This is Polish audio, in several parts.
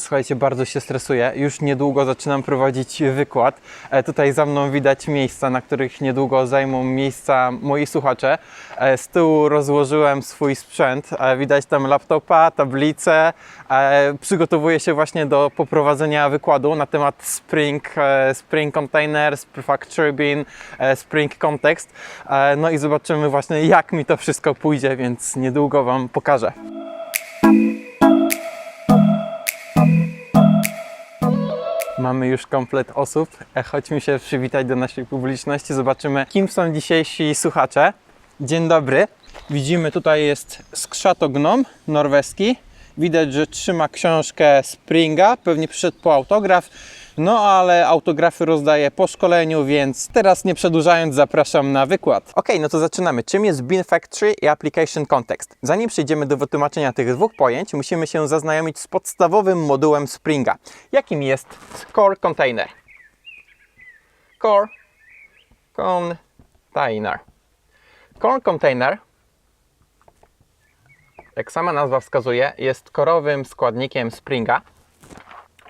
Słuchajcie, bardzo się stresuję. Już niedługo zaczynam prowadzić wykład. E, tutaj za mną widać miejsca, na których niedługo zajmą miejsca moi słuchacze. E, z tyłu rozłożyłem swój sprzęt. E, widać tam laptopa, tablicę. Przygotowuję się właśnie do poprowadzenia wykładu na temat Spring, Spring Container, Factory Bean, Spring Context. No i zobaczymy właśnie, jak mi to wszystko pójdzie, więc niedługo Wam pokażę. Mamy już komplet osób. E, Chodźmy się przywitać do naszej publiczności. Zobaczymy, kim są dzisiejsi słuchacze. Dzień dobry. Widzimy tutaj jest skrzatognom norweski. Widać, że trzyma książkę Springa. Pewnie przyszedł po autograf. No ale autografy rozdaje po szkoleniu, więc teraz nie przedłużając zapraszam na wykład. Ok, no to zaczynamy. Czym jest Bean Factory i Application Context? Zanim przejdziemy do wytłumaczenia tych dwóch pojęć, musimy się zaznajomić z podstawowym modułem Springa. Jakim jest Core Container? Core Container. Core Container, jak sama nazwa wskazuje, jest korowym składnikiem Springa.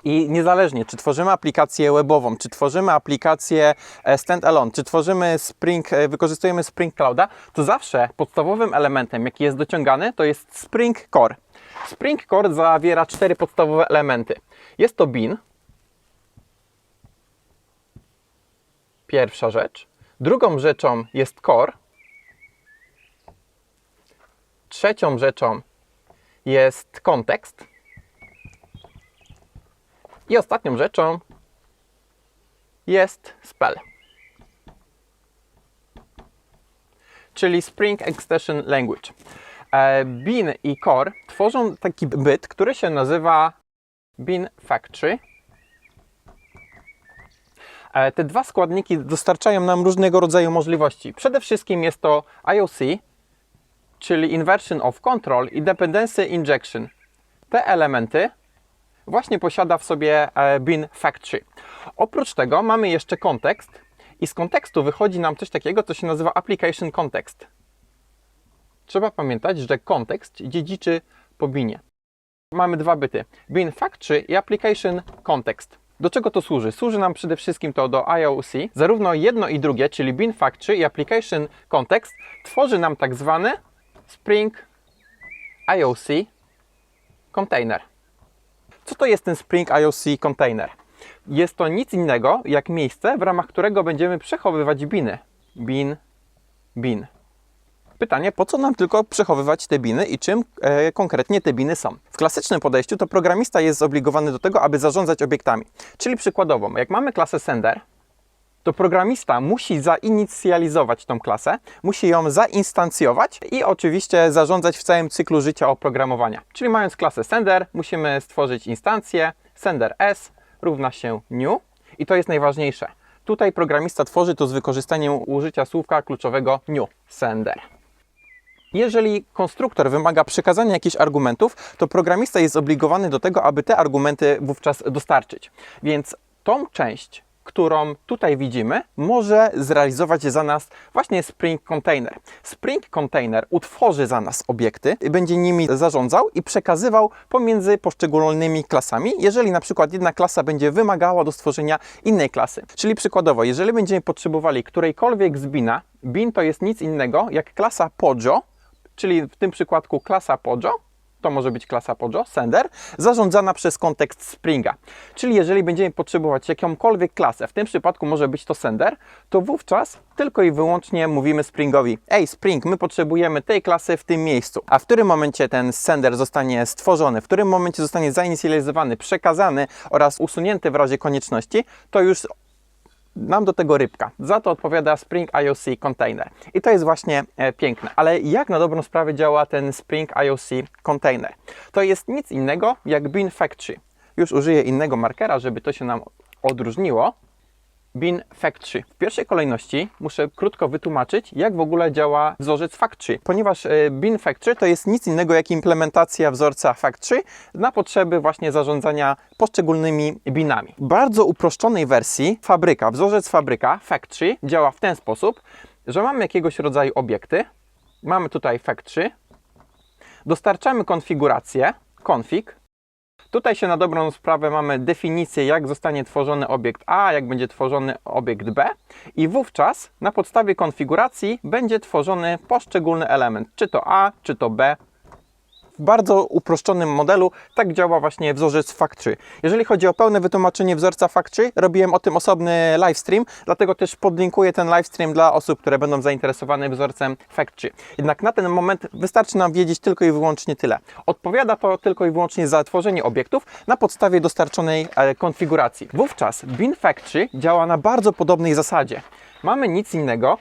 I niezależnie, czy tworzymy aplikację webową, czy tworzymy aplikację e, standalone, czy tworzymy Spring, e, wykorzystujemy Spring Clouda, to zawsze podstawowym elementem, jaki jest dociągany, to jest Spring Core. Spring Core zawiera cztery podstawowe elementy. Jest to Bean, pierwsza rzecz. Drugą rzeczą jest Core. Trzecią rzeczą jest kontekst. I ostatnią rzeczą jest spell. Czyli Spring Extension Language. E, Bean i Core tworzą taki byt, który się nazywa Bean Factory. E, Te dwa składniki dostarczają nam różnego rodzaju możliwości. Przede wszystkim jest to IOC, czyli Inversion of Control i Dependency Injection. Te elementy właśnie posiada w sobie e, Bean Factory. Oprócz tego mamy jeszcze kontekst i z kontekstu wychodzi nam coś takiego, co się nazywa Application Context. Trzeba pamiętać, że kontekst dziedziczy po binie. Mamy dwa byty, Bean Factory i Application Context. Do czego to służy? Służy nam przede wszystkim to do IOC. Zarówno jedno i drugie, czyli Bean Factory i Application Context, tworzy nam tak zwany Spring IOC Container. Co to jest ten Spring IOC Container? Jest to nic innego jak miejsce, w ramach którego będziemy przechowywać biny. Bin, bin. Pytanie, po co nam tylko przechowywać te biny i czym e, konkretnie te biny są? W klasycznym podejściu to programista jest zobligowany do tego, aby zarządzać obiektami. Czyli przykładowo, jak mamy klasę sender, to programista musi zainicjalizować tą klasę, musi ją zainstancjować i oczywiście zarządzać w całym cyklu życia oprogramowania. Czyli mając klasę sender, musimy stworzyć instancję sender s równa się new i to jest najważniejsze. Tutaj programista tworzy to z wykorzystaniem użycia słówka kluczowego new sender. Jeżeli konstruktor wymaga przekazania jakichś argumentów, to programista jest zobligowany do tego, aby te argumenty wówczas dostarczyć. Więc tą część, którą tutaj widzimy, może zrealizować za nas właśnie Spring Container. Spring Container utworzy za nas obiekty, będzie nimi zarządzał i przekazywał pomiędzy poszczególnymi klasami, jeżeli na przykład jedna klasa będzie wymagała do stworzenia innej klasy. Czyli przykładowo, jeżeli będziemy potrzebowali którejkolwiek z bina, bin to jest nic innego jak klasa Pojo, czyli w tym przypadku klasa Pojo, to może być klasa Pojo, sender, zarządzana przez kontekst Springa. Czyli jeżeli będziemy potrzebować jakąkolwiek klasę, w tym przypadku może być to sender, to wówczas tylko i wyłącznie mówimy Springowi: Ej, Spring, my potrzebujemy tej klasy w tym miejscu. A w którym momencie ten sender zostanie stworzony, w którym momencie zostanie zainicjalizowany, przekazany oraz usunięty w razie konieczności, to już nam do tego rybka. Za to odpowiada Spring IOC Container. I to jest właśnie e, piękne. Ale jak na dobrą sprawę działa ten Spring IOC Container? To jest nic innego jak Bean Factory. Już użyję innego markera, żeby to się nam odróżniło. Bean Factory. W pierwszej kolejności muszę krótko wytłumaczyć, jak w ogóle działa wzorzec Factory, ponieważ e, Bean Factory to jest nic innego jak implementacja wzorca Factory na potrzeby właśnie zarządzania poszczególnymi binami. W bardzo uproszczonej wersji fabryka, wzorzec fabryka Factory działa w ten sposób, że mamy jakiegoś rodzaju obiekty, mamy tutaj Factory, dostarczamy konfigurację, config, Tutaj się na dobrą sprawę mamy definicję, jak zostanie tworzony obiekt A, jak będzie tworzony obiekt B i wówczas na podstawie konfiguracji będzie tworzony poszczególny element, czy to A, czy to B, w bardzo uproszczonym modelu tak działa właśnie wzorzec Factory. Jeżeli chodzi o pełne wytłumaczenie wzorca Factory, robiłem o tym osobny livestream, dlatego też podlinkuję ten livestream dla osób, które będą zainteresowane wzorcem Factory. Jednak na ten moment wystarczy nam wiedzieć tylko i wyłącznie tyle. Odpowiada to tylko i wyłącznie za tworzenie obiektów na podstawie dostarczonej e, konfiguracji. Wówczas Bin Factory działa na bardzo podobnej zasadzie. Mamy nic innego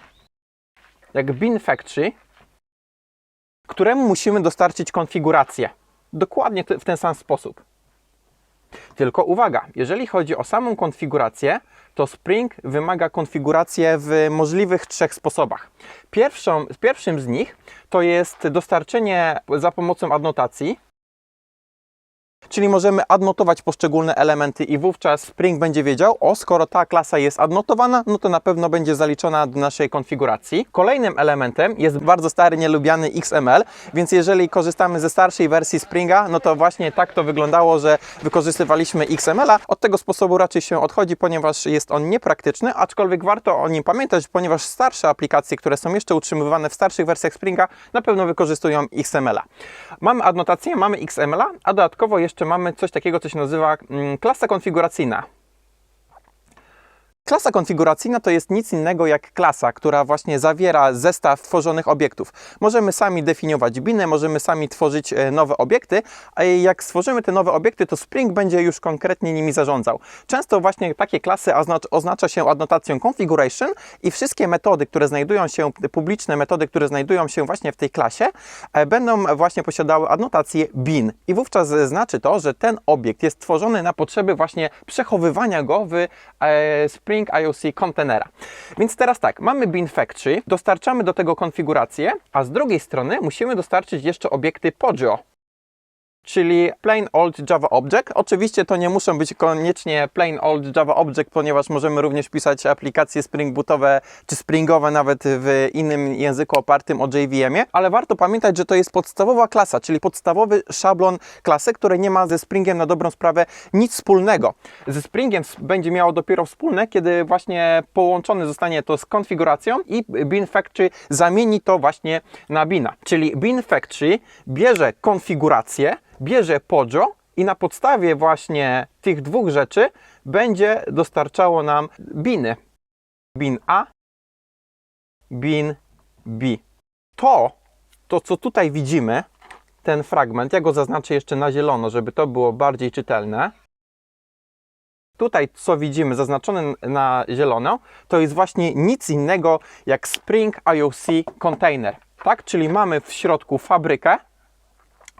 jak Bin Factory, któremu musimy dostarczyć konfigurację. Dokładnie w ten sam sposób. Tylko uwaga, jeżeli chodzi o samą konfigurację, to Spring wymaga konfigurację w możliwych trzech sposobach. Pierwszą, pierwszym z nich to jest dostarczenie za pomocą adnotacji, Czyli możemy adnotować poszczególne elementy i wówczas Spring będzie wiedział, o skoro ta klasa jest adnotowana, no to na pewno będzie zaliczona do naszej konfiguracji. Kolejnym elementem jest bardzo stary, nielubiany XML, więc jeżeli korzystamy ze starszej wersji Springa, no to właśnie tak to wyglądało, że wykorzystywaliśmy XML-a. Od tego sposobu raczej się odchodzi, ponieważ jest on niepraktyczny, aczkolwiek warto o nim pamiętać, ponieważ starsze aplikacje, które są jeszcze utrzymywane w starszych wersjach Springa, na pewno wykorzystują XML-a. Mamy adnotację, mamy XML-a, a dodatkowo jeszcze mamy coś takiego, co się nazywa mm, klasa konfiguracyjna. Klasa konfiguracyjna to jest nic innego jak klasa, która właśnie zawiera zestaw tworzonych obiektów. Możemy sami definiować biny, możemy sami tworzyć e, nowe obiekty, a jak stworzymy te nowe obiekty, to Spring będzie już konkretnie nimi zarządzał. Często właśnie takie klasy oznacza, się adnotacją configuration i wszystkie metody, które znajdują się, publiczne metody, które znajdują się właśnie w tej klasie, e, będą właśnie posiadały adnotację bin. I wówczas znaczy to, że ten obiekt jest tworzony na potrzeby właśnie przechowywania go w e, Spring IOC kontenera. Więc teraz tak, mamy bin factory, dostarczamy do tego konfigurację, a z drugiej strony musimy dostarczyć jeszcze obiekty POJO, czyli Plain Old Java Object. Oczywiście to nie muszą być koniecznie Plain Old Java Object, ponieważ możemy również pisać aplikacje Spring Bootowe czy Springowe nawet w innym języku opartym o JVM-ie, ale warto pamiętać, że to jest podstawowa klasa, czyli podstawowy szablon klasy, które nie ma ze Springiem na dobrą sprawę nic wspólnego. Ze Springiem będzie miało dopiero wspólne, kiedy właśnie połączone zostanie to z konfiguracją i Bin Factory zamieni to właśnie na Bina. Czyli Bin Factory bierze konfigurację, bierze POJO i na podstawie właśnie tych dwóch rzeczy będzie dostarczało nam biny. Bin A, bin B. To, to co tutaj widzimy, ten fragment, ja go zaznaczę jeszcze na zielono, żeby to było bardziej czytelne. Tutaj, co widzimy zaznaczone na zielono, to jest właśnie nic innego jak Spring IOC Container. Tak? Czyli mamy w środku fabrykę,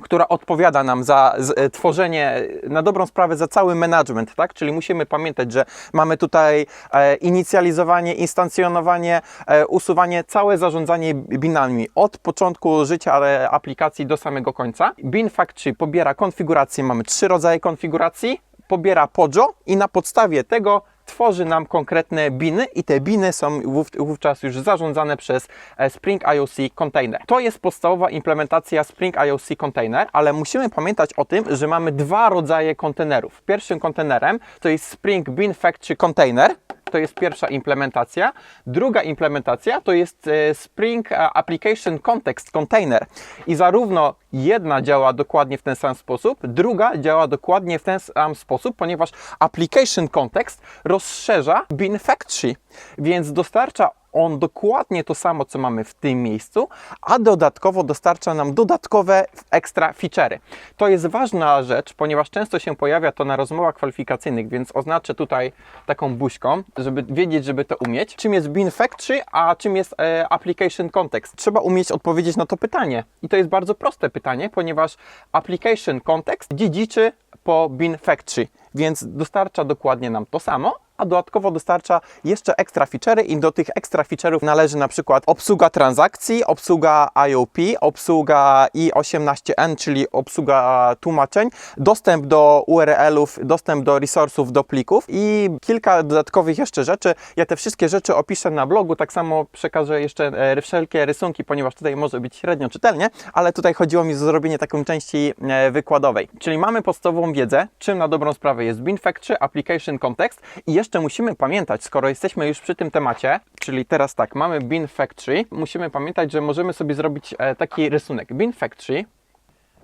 która odpowiada nam za e, tworzenie, na dobrą sprawę, za cały management, tak? Czyli musimy pamiętać, że mamy tutaj e, inicjalizowanie, instancjonowanie, e, usuwanie, całe zarządzanie binami od początku życia aplikacji do samego końca. Bin Factory pobiera konfigurację, mamy trzy rodzaje konfiguracji, pobiera POJO i na podstawie tego tworzy nam konkretne biny i te biny są wów, wówczas już zarządzane przez e, Spring IOC Container. To jest podstawowa implementacja Spring IOC Container, ale musimy pamiętać o tym, że mamy dwa rodzaje kontenerów. Pierwszym kontenerem to jest Spring Bin Factory Container, to jest pierwsza implementacja. Druga implementacja to jest e, Spring Application Context Container. I zarówno jedna działa dokładnie w ten sam sposób, druga działa dokładnie w ten sam sposób, ponieważ Application Context rozszerza Bin Factory, więc dostarcza on dokładnie to samo, co mamy w tym miejscu, a dodatkowo dostarcza nam dodatkowe ekstra feature'y. To jest ważna rzecz, ponieważ często się pojawia to na rozmowach kwalifikacyjnych, więc oznaczę tutaj taką buźką, żeby wiedzieć, żeby to umieć. Czym jest Bin Factory, a czym jest e, Application Context? Trzeba umieć odpowiedzieć na to pytanie. I to jest bardzo proste pytanie, ponieważ Application Context dziedziczy po Bin Factory, więc dostarcza dokładnie nam to samo, a dodatkowo dostarcza jeszcze ekstra feature'y i do tych ekstra feature'ów należy na przykład obsługa transakcji, obsługa IOP, obsługa i18n, czyli obsługa tłumaczeń, dostęp do URL-ów, dostęp do resursów, do plików i kilka dodatkowych jeszcze rzeczy. Ja te wszystkie rzeczy opiszę na blogu, tak samo przekażę jeszcze e, wszelkie rysunki, ponieważ tutaj może być średnio czytelnie, ale tutaj chodziło mi o zrobienie takiej części e, wykładowej. Czyli mamy podstawową wiedzę, czym na dobrą sprawę jest Bin Factory, Application Context i jeszcze musimy pamiętać, skoro jesteśmy już przy tym temacie, czyli teraz tak, mamy Bin Factory, musimy pamiętać, że możemy sobie zrobić e, taki rysunek. Bin Factory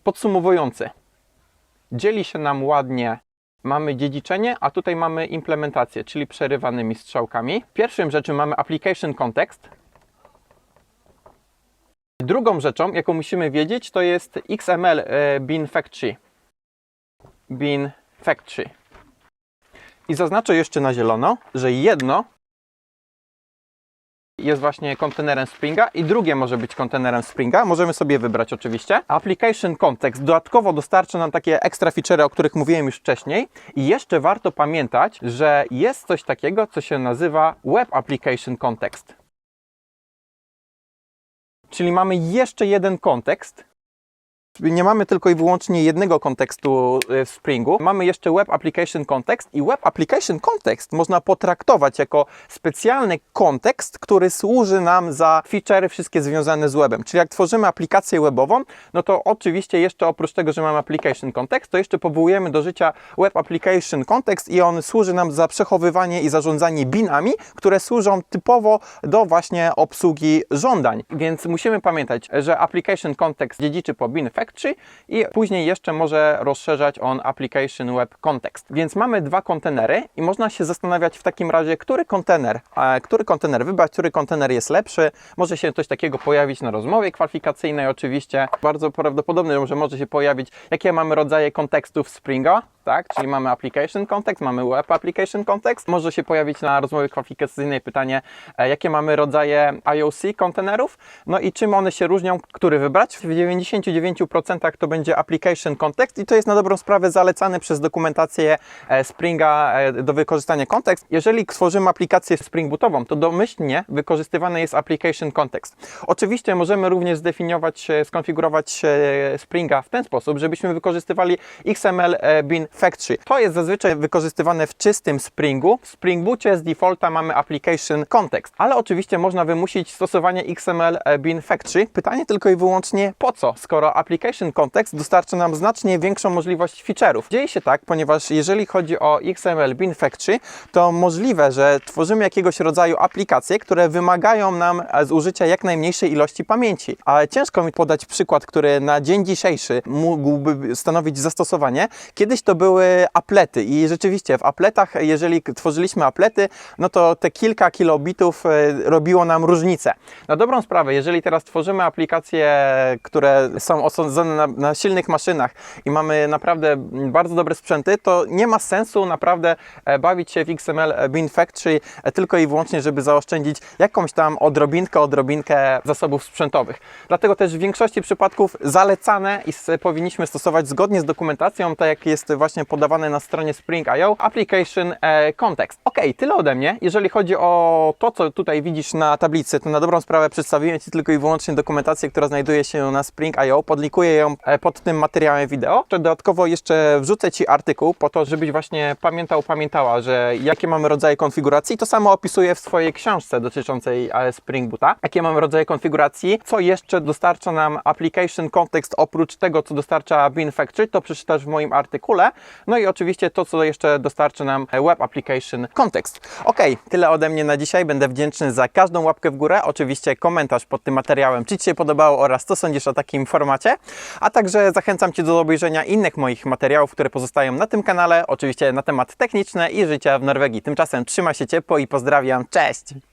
podsumowujący. Dzieli się nam ładnie mamy dziedziczenie, a tutaj mamy implementację, czyli przerywanymi strzałkami. Pierwszym rzeczą mamy application context. Drugą rzeczą, jaką musimy wiedzieć, to jest XML e, bin factory. Bin factory. I zaznaczę jeszcze na zielono, że jedno jest właśnie kontenerem Springa i drugie może być kontenerem Springa. Możemy sobie wybrać oczywiście. Application Context dodatkowo dostarcza nam takie ekstra feature, o których mówiłem już wcześniej. I jeszcze warto pamiętać, że jest coś takiego, co się nazywa Web Application Context. Czyli mamy jeszcze jeden kontekst, nie mamy tylko i wyłącznie jednego kontekstu y, w Springu. Mamy jeszcze Web Application Context i Web Application Context można potraktować jako specjalny kontekst, który służy nam za featurey wszystkie związane z webem. Czyli jak tworzymy aplikację webową, no to oczywiście jeszcze oprócz tego, że mamy Application Context, to jeszcze powołujemy do życia Web Application Context i on służy nam za przechowywanie i zarządzanie binami, które służą typowo do właśnie obsługi żądań. Więc musimy pamiętać, że Application Context dziedziczy po bin factory i później jeszcze może rozszerzać on Application Web Context. Więc mamy dwa kontenery i można się zastanawiać w takim razie, który kontener, który kontener wybrać, który kontener jest lepszy. Może się coś takiego pojawić na rozmowie kwalifikacyjnej oczywiście. Bardzo prawdopodobne, że może się pojawić, jakie mamy rodzaje kontekstów Springa, tak? Czyli mamy application context, mamy web application context. Może się pojawić na rozmowie kwalifikacyjnej pytanie, e, jakie mamy rodzaje IOC kontenerów, no i czym one się różnią, który wybrać. W 99% to będzie application context i to jest na dobrą sprawę zalecane przez dokumentację e, Springa e, do wykorzystania kontekst. Jeżeli tworzymy aplikację Spring Bootową, to domyślnie wykorzystywany jest application context. Oczywiście możemy również zdefiniować, skonfigurować Springa w ten sposób, żebyśmy wykorzystywali XML bin factory. To jest zazwyczaj wykorzystywane w czystym Springu. W Spring Bootie z defaulta mamy application context, ale oczywiście można wymusić stosowanie XML e, bin factory. Pytanie tylko i wyłącznie po co, skoro application context dostarcza nam znacznie większą możliwość feature'ów. Dzieje się tak, ponieważ jeżeli chodzi o XML bin factory, to możliwe, że tworzymy jakiegoś rodzaju aplikacje, które wymagają nam e, zużycia jak najmniejszej ilości pamięci. Ale ciężko mi podać przykład, który na dzień dzisiejszy mógłby stanowić zastosowanie. Kiedyś to były aplety i rzeczywiście w apletach, jeżeli tworzyliśmy aplety, no to te kilka kilobitów e, robiło nam różnicę. Na dobrą sprawę, jeżeli teraz tworzymy aplikacje, które są osadzone na, na silnych maszynach i mamy naprawdę bardzo dobre sprzęty, to nie ma sensu naprawdę e, bawić się w XML Bin Factory e, tylko i wyłącznie, żeby zaoszczędzić jakąś tam odrobinkę, odrobinkę zasobów sprzętowych. Dlatego też w większości przypadków zalecane i powinniśmy stosować zgodnie z dokumentacją, tak jak jest właśnie podawane na stronie Spring.io, Application e, Context. Ok, tyle ode mnie. Jeżeli chodzi o to, co tutaj widzisz na tablicy, to na dobrą sprawę przedstawiłem Ci tylko i wyłącznie dokumentację, która znajduje się na Spring.io. Podlikuję ją e, pod tym materiałem wideo. Dodatkowo jeszcze wrzucę Ci artykuł po to, żebyś właśnie pamiętał, pamiętała, że jakie mamy rodzaje konfiguracji. To samo opisuję w swojej książce dotyczącej e, Spring Boota. Jakie mamy rodzaje konfiguracji, co jeszcze dostarcza nam Application Context oprócz tego, co dostarcza Bin Factory, to przeczytasz w moim artykule. No i oczywiście to, co jeszcze dostarczy nam Web Application Context. Ok, tyle ode mnie na dzisiaj. Będę wdzięczny za każdą łapkę w górę. Oczywiście komentarz pod tym materiałem, czy Ci się podobało oraz co sądzisz o takim formacie. A także zachęcam Cię do obejrzenia innych moich materiałów, które pozostają na tym kanale. Oczywiście na temat techniczne i życia w Norwegii. Tymczasem trzymaj się ciepło i pozdrawiam. Cześć!